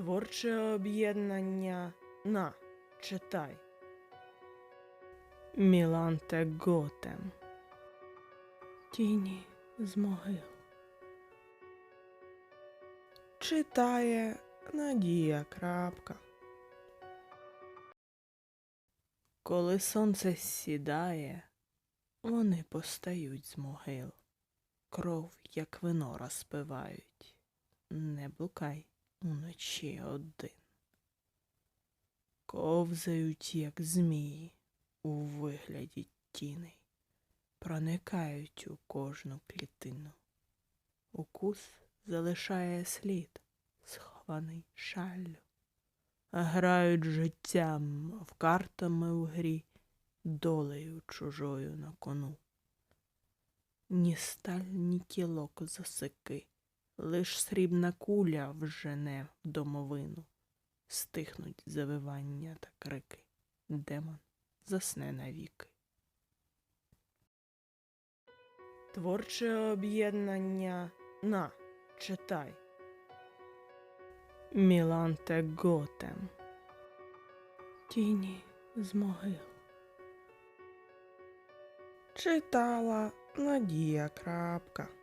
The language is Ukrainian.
Творче об'єднання на читай. Міланте Готем. Тіні з могил. Читає Надія Крапка. Коли сонце сідає, вони постають з могил. Кров, як вино, розпивають. Не блукай уночі один. Ковзають, як змії, у вигляді тіней, проникають у кожну клітину. Укус залишає слід, схований шаллю. Грають життям, в картами в грі, долею чужою на кону. Ні сталь, ні кілок засики, лиш срібна куля вжене в домовину. Стихнуть завивання та крики. Демон засне навіки. Творче об'єднання на читай. Міланте Готем. Тіні з могил. Читала Надія Крапка.